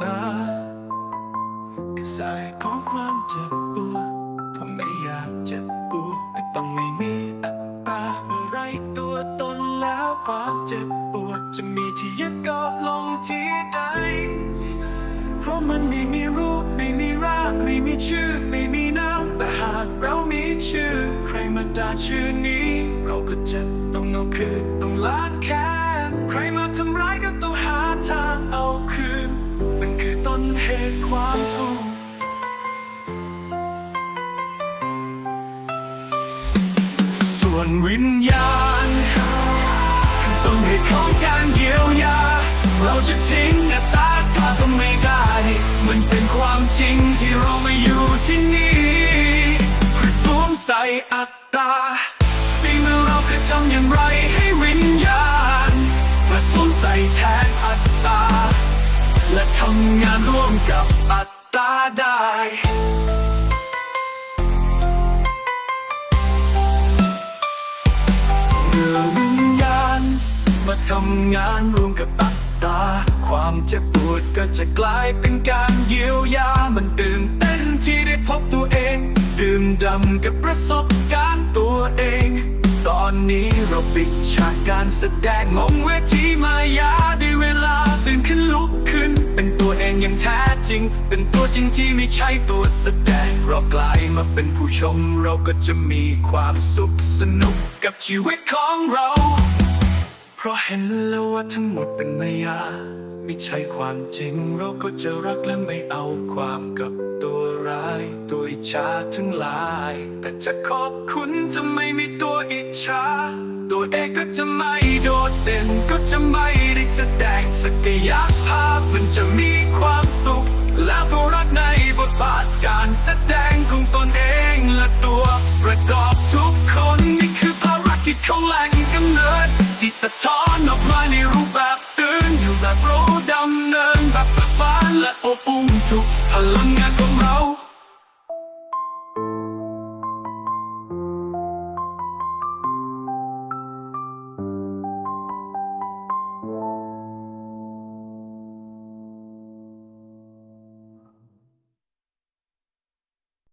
ตาสายของความเจ็บปวดผมไม่อยากเจ็บปวดแต่ต้งไม่มีอัไรตัวตนแล้วความเจ็บปวดจะมีที่ยึดเกาะลงที่ใด เพราะมันไม่มีรูปไม่มีร่างไม่มีชื่อ ไม่มีนามแต่หากเรามีชื่อ ใครมาด่าชื่อนี้ เหตุความทุกข์ส่วนวิญญาณคือต้นเหตุของการเยียวยา เราจะทิ้งหน้าตาตาก็ไม่ได้ มันเป็นความจริงที่เรามาอยู่ที่นี่เพื่อสวมใส่อัตตาสิ่งเมื่อเราเคยทำอย่างไรให้วิญญาณมาสวมใส่แทนอัตตาำงานร่วมกับอัตตาได้เมื่อวิญญาณ มาทำงานร่วมกับอัตตาความเจ็บปวดก็จะกลายเป็นการเยียวยา มันตื่นเต้นที่ได้พบตัวเอง ดื่มดำกับประสบการณ์ตัวเอง ตอนนี้เราปิดฉากการแสดงงงเวทีมายาได้เวลาตื่นขึ้นลุก อย่างแท้จริง เป็นตัวจริงที่ไม่ใช่ตัวแสดงเรากลายมาเป็นผู้ชมเราก็จะมีความสุขสนุกกับชีวิตของเรา เพราะเห็นแล้วว่าทั้งหมดเป็นมายา ไม่ใช่ความจริง เราก็จะรักและไม่เอาความกับ ตัวร้ายตัวอิจฉาทั้งหลาย แต่จะขอบคุณจะไม่มีตัวอิจฉาตัวเองก็จะไม่โดดเด่นก็จะไม่ได้แสดงศักยภาพมันจะมีความสุข และตัวรักในบทบาทการแสดงของตนเองและตัวประกอบทุกคนนี่คือภารกิจของแหล่งกำเนิดที่สะท้อนออกมาในรูปแบบตื่นอยู่แบบรู้ดำเนิน และอบอุ่นทุกพลังงานของเรา